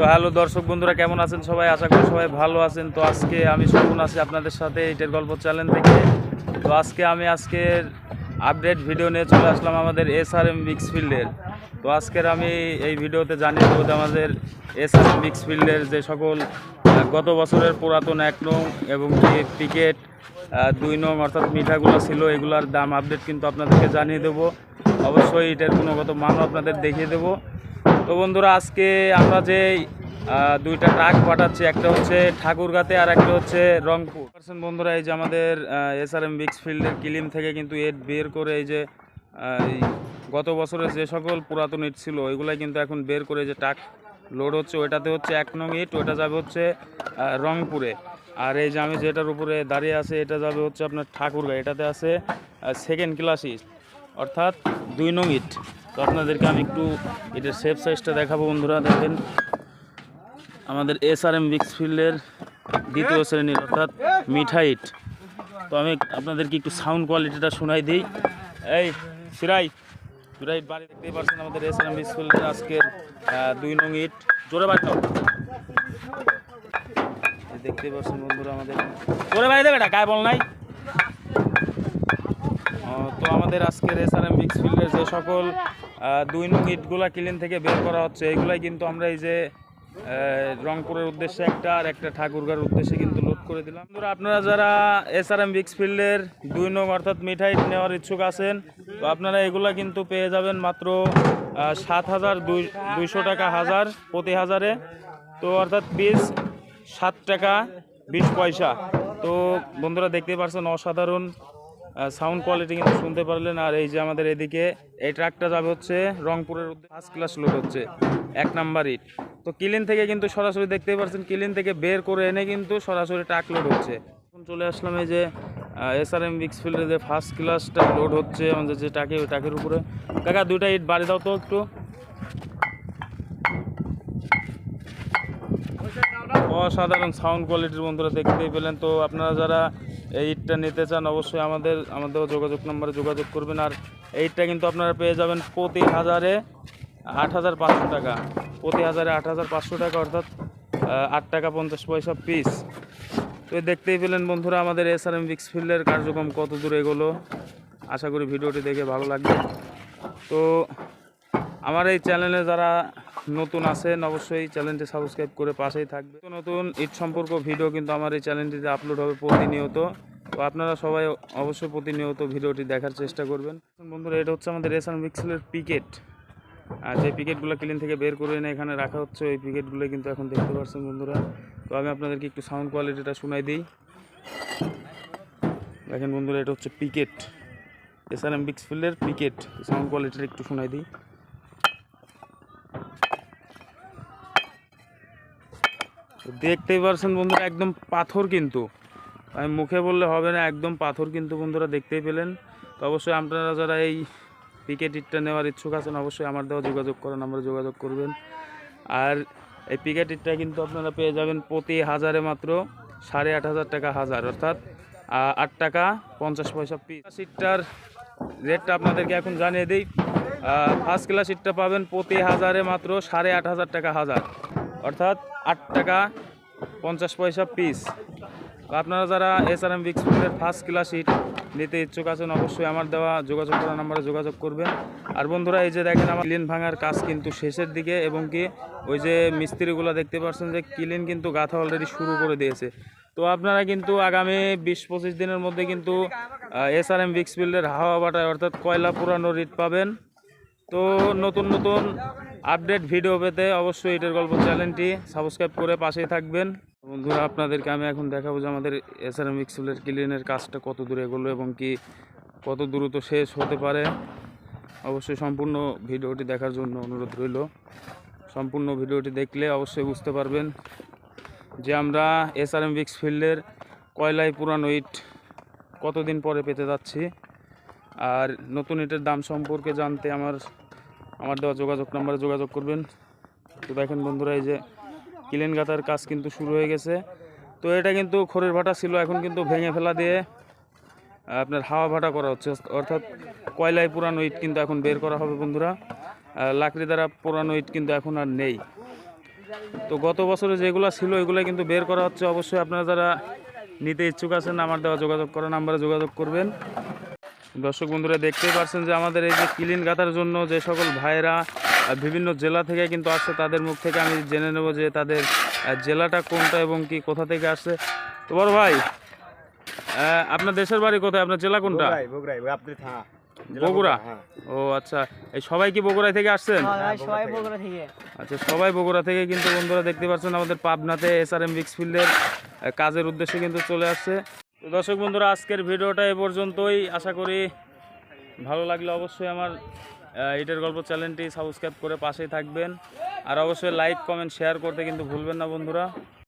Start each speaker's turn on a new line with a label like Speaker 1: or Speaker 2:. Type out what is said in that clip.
Speaker 1: তো হ্যালো দর্শক বন্ধুরা, কেমন আছেন সবাই? আশা করি সবাই ভালো আছেন। তো আজকে আমি শোভন আছি আপনাদের সাথে এটার গল্প চ্যানেল থেকে। তো আজকে আমি আজকের আপডেট ভিডিও নিয়ে চলে আসলাম আমাদের এস আর এম মিক্স ফিল্ডের তো আজকের আমি এই ভিডিওতে জানিয়ে দেবো যে আমাদের এস আর এম মিক্স ফিল্ডের যে সকল গত বছরের পুরাতন এক নং এবং টিকেট দুই নং অর্থাৎ মিঠাগুলো ছিল, এগুলার দাম আপডেট কিন্তু আপনাদেরকে জানিয়ে দেবো। অবশ্যই এটার গুণগত মানও আপনাদের দেখিয়ে দেবো। তো বন্ধুরা, আজকে আমরা যে দুইটা ট্রাক পাঠাচ্ছি, একটা হচ্ছে ঠাকুরগাতে আর একটা হচ্ছে রংপুর। বন্ধুরা, এই যে আমাদের এস আর এম বিক্স ফিল্ডের কিলিম থেকে কিন্তু এড বের করে এই যে গত বছরের যে সকল পুরাতন ইট ছিল, ওইগুলাই কিন্তু এখন বের করে যে ট্রাক লোড হচ্ছে। ওইটাতে হচ্ছে এক নং ইট ওটা যাবে হচ্ছে রংপুরে। আর এই যে আমি যেটার উপরে দাঁড়িয়ে আছে, এটা যাবে হচ্ছে আপনার ঠাকুরগা। এটাতে আছে সেকেন্ড ক্লাস ইট, অর্থাৎ দুই নং ইট। তো আপনাদেরকে আমি একটু এটার সেফ সাইজটা দেখাবো বন্ধুরা, দেখেন। আমাদের এস আর এম ফিল্ডের দ্বিতীয় শ্রেণির, অর্থাৎ মিঠা ইট তো আমি আপনাদেরকে একটু সাউন্ড কোয়ালিটিটা শোনাই দিই। এই সিরাই সিরাই বাড়ি দেখতেই পারছেন আমাদের এস আর এম ফিল্ডের আজকের দুই নং ইট। জোরে বাড়ি দাও। দেখতেই পাচ্ছেন বন্ধুরা আমাদের। জোরে বাড়ি দেবে না গায়ে বল নাই। তো আমাদের আজকের এস আর এম ফিল্ডের যে সকল দুই নং ইটগুলা ক্লিন থেকে বের করা হচ্ছে। এগুলাই কিন্তু আমরা এই যে রংপুরের উদ্দেশ্যে একটা আর একটা ঠাকুরগার উদ্দেশ্যে কিন্তু লোড করে দিলাম। আপনারা যারা এস এসআরএম মিক্স ফিল্ডের দুই নং অর্থাৎ মিঠাই নেওয়ার ইচ্ছুক আছেন, তো আপনারা এগুলা কিন্তু পেয়ে যাবেন মাত্র সাত হাজার দুই দুইশো টাকা হাজার প্রতি হাজারে। তো অর্থাৎ পিস সাত টাকা, বিশ পয়সা। তো বন্ধুরা দেখতে পাচ্ছেন অসাধারণ সাউন্ড কোয়ালিটি কিন্তু শুনতে পারলেন। আর এই যে আমাদের এদিকে, এই ট্রাকটা যাবে হচ্ছে রংপুরের ফার্স্ট ক্লাস লোড হচ্ছে, এক নাম্বার ইট তো কিলিন থেকে কিন্তু সরাসরি দেখতেই পাচ্ছেন কিলিন থেকে বের করে এনে কিন্তু সরাসরি ট্রাক লোড হচ্ছে। এখন চলে আসলাম এই যে এস আর এম ফিল্ডে যে ফার্স্ট ক্লাসটা লোড হচ্ছে আমাদের যে ট্রাকে ওই ট্রাকের উপরে। কাকা, দুইটা ইট বাড়ি দাও তো একটু। অসাধারণ সাউন্ড কোয়ালিটির বন্ধুরা দেখতেই পেলেন। তো আপনারা যারা এই নিতে চান, অবশ্যই আমাদের আমাদের যোগাযোগ নম্বরে যোগাযোগ করবেন। আর এইটটা কিন্তু আপনারা পেয়ে যাবেন প্রতি হাজারে আট হাজার পাঁচশো টাকা। প্রতি হাজারে আট হাজার পাঁচশো টাকা, অর্থাৎ আট টাকা পঞ্চাশ পয়সা পিস তো দেখতেই পেলেন বন্ধুরা, আমাদের এস আর এম ফিল্ডের কার্যক্রম কত দূর এগোলো। আশা করি ভিডিওটি দেখে ভালো লাগবে। তো আমার এই চ্যানেলে যারা নতুন আছেন, অবশ্যই চ্যানেলটি সাবস্ক্রাইব করে পাশেই থাকবে নতুন ঈদ সম্পর্ক ভিডিও কিন্তু আমার এই চ্যানেলটিতে আপলোড হবে প্রতিনিয়ত। তো আপনারা সবাই অবশ্যই প্রতিনিয়ত ভিডিওটি দেখার চেষ্টা করবেন। বন্ধুরা, এটা হচ্ছে আমাদের এস আর মিক্সেলের পিকেট আর যে পিকেটগুলো ক্লিন থেকে বের করে এনে এখানে রাখা হচ্ছে, ওই পিকেটগুলো কিন্তু এখন দেখতে পাচ্ছেন বন্ধুরা। তো আমি আপনাদেরকে একটু সাউন্ড কোয়ালিটিটা শোনাই দিই। দেখেন বন্ধুরা, এটা হচ্ছে পিকেট এস আর এম ফিল্ডের পিকেট সাউন্ড কোয়ালিটিটা একটু শোনাই দিই। দেখতেই পারছেন বন্ধুরা, একদম পাথর কিন্তু। আমি মুখে বললে হবে না, একদম পাথর কিন্তু বন্ধুরা, দেখতেই পেলেন। তো অবশ্যই আপনারা যারা এই পিকেট ইটটা নেওয়ার ইচ্ছুক আছেন, অবশ্যই আমার দেওয়া যোগাযোগ করেন আমরা যোগাযোগ করবেন। আর এই পিকেট ইটটা কিন্তু আপনারা পেয়ে যাবেন প্রতি হাজারে মাত্র সাড়ে আট হাজার টাকা হাজার, অর্থাৎ আট টাকা পঞ্চাশ পয়সা পিস সিটটার রেটটা আপনাদেরকে এখন জানিয়ে দিই ফার্স্ট ক্লাস সিটটা পাবেন প্রতি হাজারে মাত্র সাড়ে আট হাজার টাকা হাজার, অর্থাৎ আট টাকা পঞ্চাশ পয়সা পিস আপনারা যারা এস আর এম বিক্সফিল্ডের ফার্স্ট ক্লাস সিট নিতে ইচ্ছুক আছেন, অবশ্যই আমার দেওয়া যোগাযোগ করার নাম্বারে যোগাযোগ করবেন। আর বন্ধুরা, এই যে দেখেন আমার ক্লিন ভাঙার কাজ কিন্তু শেষের দিকে এবং কি ওই যে মিস্ত্রিগুলো দেখতে পাচ্ছেন যে ক্লিন কিন্তু গাথা অলরেডি শুরু করে দিয়েছে। তো আপনারা কিন্তু আগামী বিশ পঁচিশ দিনের মধ্যে কিন্তু এস আর এম বিক্সফিল্ডের হাওয়া বাটায় অর্থাৎ কয়লা পুরানো রিট পাবেন। তো নতুন নতুন আপডেট ভিডিও পেতে অবশ্যই এটার গল্প চ্যানেলটি সাবস্ক্রাইব করে পাশেই থাকবেন। বন্ধুরা, আপনাদেরকে আমি এখন দেখাবো যে আমাদের এসআরএম মিক্সুলের ক্লিনের কাজটা কত দূরে এগোলো এবং কি কত দ্রুত শেষ হতে পারে। অবশ্যই সম্পূর্ণ ভিডিওটি দেখার জন্য অনুরোধ রইল। সম্পূর্ণ ভিডিওটি দেখলে অবশ্যই বুঝতে পারবেন যে আমরা এসআরএম বিক্স ফিল্ডের কয়লায় পুরানো ইট কতদিন পরে পেতে যাচ্ছি। আর নতুন ইটের দাম সম্পর্কে জানতে আমার আমার দেওয়া যোগাযোগ নাম্বারে যোগাযোগ করবেন। তো দেখেন বন্ধুরা, এই যে কিলেন গাতার কাজ কিন্তু শুরু হয়ে গেছে। তো এটা কিন্তু খড়ের ভাটা ছিল, এখন কিন্তু ভেঙে ফেলা দিয়ে আপনার হাওয়া ভাটা করা হচ্ছে। অর্থাৎ কয়লায় পুরানো ইট কিন্তু এখন বের করা হবে বন্ধুরা। লাকড়ি দ্বারা পুরানো ইট কিন্তু এখন আর নেই। তো গত বছরে যেগুলো ছিল, এগুলো কিন্তু বের করা হচ্ছে। অবশ্যই আপনারা যারা নিতে ইচ্ছুক আছেন, আমার দেওয়া যোগাযোগ করা নাম্বারে যোগাযোগ করবেন। দর্শক বন্ধুরা দেখতেই পাচ্ছেন যে আমাদের এই যে কিলিন গাথার জন্য যে সকল ভাইরা বিভিন্ন জেলা থেকে কিন্তু আসছে তাদের মুখ থেকে আমি জেনে নেব যে তাদের জেলাটা কোনটা এবং কি কোথা থেকে আসছে। তো বড় ভাই আহ, আপনার দেশের বাড়ি কোথায়? আপনার জেলা কোনটা? বগুড়া?
Speaker 2: হ্যাঁ।
Speaker 1: ও আচ্ছা। এই সবাই কি বগুড়া থেকে আসছেন?
Speaker 3: হ্যাঁ, সবাই বগুড়া থেকে।
Speaker 1: আচ্ছা সবাই বগুড়া থেকে কিন্তু বন্ধুরা দেখতে পাচ্ছেন আমাদের পাবনাতে এস আর এম ফিল্ডের কাজের উদ্দেশ্যে কিন্তু চলে আসছে। দর্শক বন্ধুরা, আজকের ভিডিওটা এ পর্যন্তই। আশা করি ভালো লাগলে অবশ্যই আমার এটার গল্প চ্যানেলটি সাবস্ক্রাইব করে পাশেই থাকবেন। আর অবশ্যই লাইক, কমেন্ট, শেয়ার করতে কিন্তু ভুলবেন না বন্ধুরা।